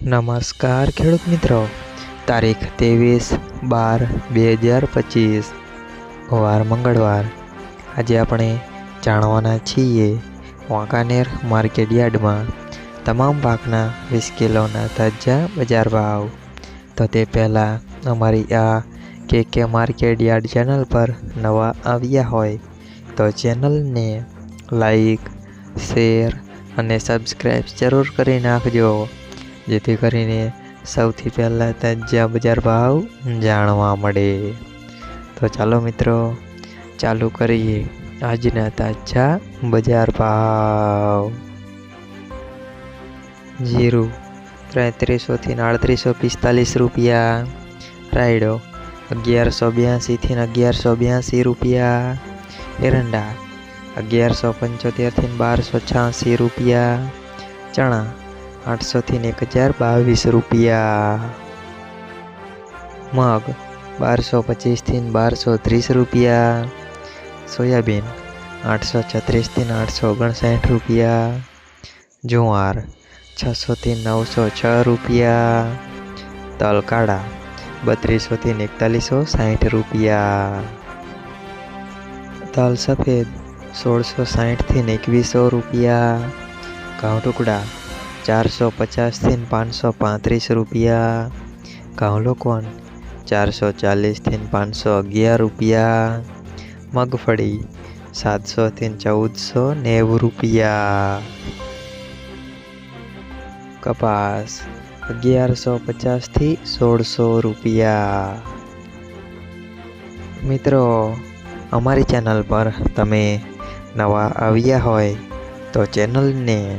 નમસ્કાર ખેડૂત મિત્રો. તારીખ ત્રેવીસ બાર બે હજાર પચીસ. વાર મંગળવાર. આજે આપણે જાણવાના છીએ વાંકાનેર માર્કેટ યાર્ડમાં તમામ પાકના વીસ કિલોના તાજા બજાર ભાવ. તો તે પહેલાં અમારી આ કે કે માર્કેટ યાર્ડ ચેનલ પર નવા આવ્યા હોય તો ચેનલને લાઈક, શેર અને સબસ્ક્રાઈબ જરૂર કરી નાખજો. જેથી કરીને સૌથી પહેલાં તાજા બજાર ભાવ જાણવા મળે. તો ચાલો મિત્રો, ચાલુ કરીએ આજના તાજા બજાર ભાવ. જીરું ત્રેત્રીસોથી આડત્રીસો પિસ્તાલીસ રૂપિયા. રાયડો અગિયારસો બ્યાસીથી અગિયારસો બ્યાસી રૂપિયા. એરંડા અગિયારસો પંચોતેરથી બારસો છ્યાસી રૂપિયા. ચણા આઠસોથી એક હજાર બાવીસ રૂપિયા. મગ બારસો પચીસથી બારસો ત્રીસ રૂપિયા. સોયાબીન આઠસો છત્રીસથી આઠસો ઓગણસાઠ રૂપિયા. જુવાર છસોથી નવસો છ રૂપિયા. તલકાડા બત્રીસોથી એકતાલીસો સાઠ રૂપિયા. તલ સફેદ સોળસો સાઠથી એકવીસો રૂપિયા. ઘઉં ટુકડા ચારસો પચાસથી પાંચસો પાંત્રીસ રૂપિયા. ઘઉં લોકોન ચારસો ચાલીસથી પાંચસો અગિયાર રૂપિયા. મગફળી. સાતસોથી ચૌદસો નેવું રૂપિયા. કપાસ. અગિયારસો પચાસથી સોળસો રૂપિયા. મિત્રો, અમારી ચેનલ પર તમે નવા આવ્યા હોય તો ચેનલને